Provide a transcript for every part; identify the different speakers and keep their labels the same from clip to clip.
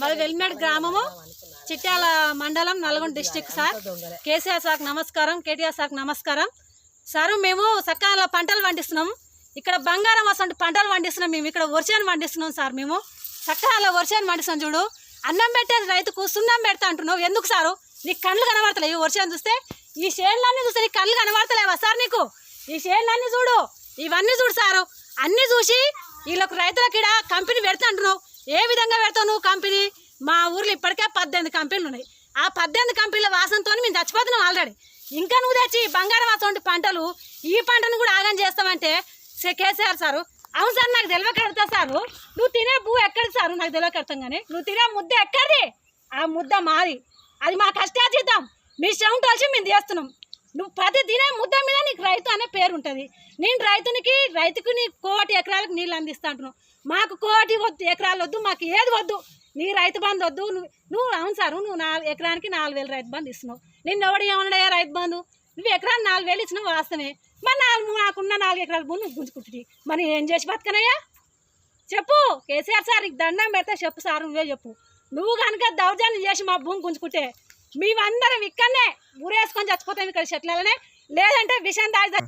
Speaker 1: మాది వెల్మేడ్ గ్రామము చిట్యాల మండలం నల్గొండ డిస్టిక్ సార్. కేసీఆర్ సార్కి నమస్కారం కేటీఆర్ సార్కి నమస్కారం. సారు మేము సకాలంలో పంటలు పండిస్తున్నాం. ఇక్కడ బంగారం అసలు పంటలు పండిస్తున్నాం మేము. ఇక్కడ వర్షాన్ని పండిస్తున్నాం సార్ మేము. సకాలంలో వర్షాన్ని పండిస్తున్నాం చూడు. అన్నం పెట్టే రైతుకు సున్నం పెడతా అంటున్నావు. ఎందుకు సారు? నీకు కళ్ళు కనబడతలేవు. వర్షాన్ని చూస్తే ఈ షేడ్లన్నీ చూస్తే నీకు కళ్ళు కనబడతలేవా సార్ నీకు? ఈ షేడ్లన్నీ చూడు. ఇవన్నీ చూడు సారు. అన్నీ చూసి వీళ్ళకు రైతులకు ఇక్కడ కంపెనీ పెడతా అంటున్నావు. ఏ విధంగా పెడతావు నువ్వు కంపెనీ? మా ఊర్లో ఇప్పటికే పద్దెనిమిది కంపెనీలు ఉన్నాయి. ఆ పద్దెనిమిది కంపెనీల వాసనతో మేము చచ్చిపోతున్నాం ఆల్రెడీ ఇంకా నువ్వు తెచ్చి బంగారం అటువంటి పంటలు ఈ పంటను కూడా ఆగం చేస్తామంటే కేసీఆర్ సారు. అవును సార్ నాకు తెలియకెడతా సారు. నువ్వు తినే భూ ఎక్కడిది సారు? నాకు తెలియకెడతాం కానీ నువ్వు తినే ముద్ద ఎక్కడిది? ఆ ముద్ద మాది. అది మా కష్టాతీతం మీ శ్రమం కలిసి మేము చేస్తున్నాం నువ్వు పది తినే ముద్ద మీద నీకు రైతు అనే పేరు ఉంటుంది. నేను రైతునికి రైతుకు నీ కోటి ఎకరాలకు నీళ్ళు అందిస్తా అంటున్నావు. మాకు కోటి వద్దు ఎకరాలు వద్దు మాకు ఏది వద్దు. నీ రైతు బంధు వద్దు. నువ్వు నువ్వు అవును సారు నువ్వు నాలుగు ఎకరానికి నాలుగు వేలు రైతు బంధు ఇస్తున్నావు. నిన్న ఎవడు ఏమన్నాయా రైతు బంధు? నువ్వు ఎకరానికి నాలుగు వేలు ఇచ్చినావు వాస్తవమే. మరి నాలుగు నాకున్న నాలుగు ఎకరాల భూమి నువ్వు గుంజుకుంటుంది మరి ఏం చేసి బతకనయ్యా? చెప్పు కేసీఆర్ సార్ నీకు దండం పెడితే చెప్పు సార్ నువ్వే చెప్పు. నువ్వు కనుక దౌర్జన్యం చేసి మా భూమి గుంజుకుంటే మేమందరం ఇక్కడనే ఊరేసుకొని చచ్చిపోతాం ఇక్కడ చెట్లనే లేదంటే విషయం దాచి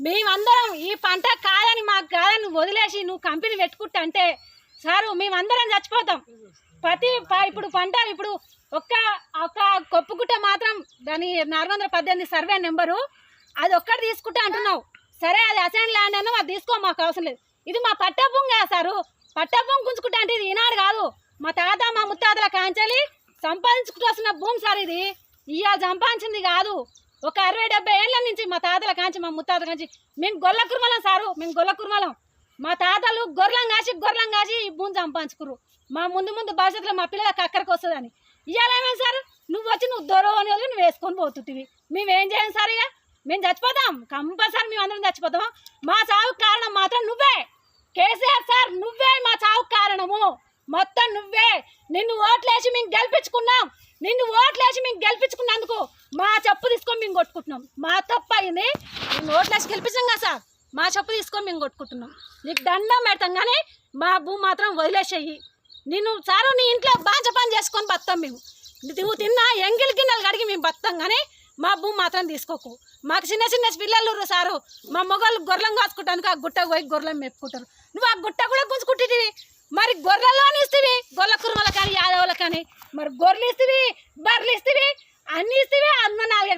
Speaker 1: మేమందరం ఈ పంట కాదని మాకు కాదని వదిలేసి నువ్వు కంపెనీ పెట్టుకుంటా అంటే సారు మేమందరం చచ్చిపోతాం. ప్రతి ప- ఇప్పుడు పంట ఇప్పుడు ఒక్క ఒక కొప్పుగుట్ట మాత్రం దాని నాలుగు వందల పద్దెనిమిది సర్వే నెంబరు. అది ఒక్కటి తీసుకుంటా అంటున్నావు. సరే అది అసైన్ ల్యాండ్ అన్న అది తీసుకో మాకు అవసరం లేదు. ఇది మా పట్టా కదా సారు. పట్టా గుంజుకుంటా అంటే ఇది ఈనాడు కాదు. మా తాత మా ముత్తాతల కాంచాలి సంపాదించుకుంటూ వస్తున్న భూమి సార్ ఇది. ఇవాళ సంపాదించింది కాదు. ఒక అరవై డెబ్బై ఏళ్ళ నుంచి మా తాతల కాంచి మా ముత్తాతల కాంచి. మేము గొల్ల కుర్మలం సారు మేము గొల్ల కుర్మలం. మా తాతలు గొర్రెలం కాసి గొర్రెలం కాసి ఈ భూమి సంపాదించుకురు మా ముందు ముందు భవిష్యత్తులో మా పిల్లలకు అక్కడికి వస్తుందని. ఇవాళ ఏమేమి సార్? నువ్వు వచ్చి నువ్వు దొరవ అని నువ్వు వేసుకొని పోతుంటివి. మేమేం చేయం సార్ ఇక? మేము చచ్చిపోతాం. కంపల్సరీ మేము అందరం చచ్చిపోతాం. మా సాగు కారణం మాత్రం నువ్వే. కేసీఆర్ సార్ నువ్వే మా మొత్తం నువ్వే. నిన్ను ఓట్లేసి మేము గెలిపించుకున్నాం. నిన్ను ఓట్లేసి మేము గెలిపించుకున్నందుకు మా చెప్పు తీసుకొని మేము కొట్టుకుంటున్నాం. మా తప్పు అయింది. నిన్ను ఓట్లేసి గెలిపించాం కదా సార్. మా చెప్పు తీసుకొని మేము కొట్టుకుంటున్నాం. నీకు దండం పెడతాం కానీ మా భూమి మాత్రం వదిలేసేయి. నిన్ను సారు నీ ఇంట్లో బాంచ పని చేసుకొని బతాం మేము. నువ్వు తిన్నా ఎంగిల్ గిన్నెలు కడిగి మేము బతాం కానీ మా భూమి మాత్రం తీసుకోకు. మాకు చిన్న చిన్న పిల్లలు సారు. మా మొగలు గొర్రెం కాచుకుంటాను ఆ గుట్ట పోయి గొర్రెం మెప్పుకుంటారు నువ్వు ఆ గుట్ట కూడా గుంజుకుంటుంది మరి గొర్రెల్లోని ఇస్తేవి గొర్రెల కుర్మల కానీ యాదవుల కానీ. మరి గొర్రెలు ఇస్తేవి బర్రెలు ఇస్తేవి అన్ని ఇస్తేవి అన్న నాలుగు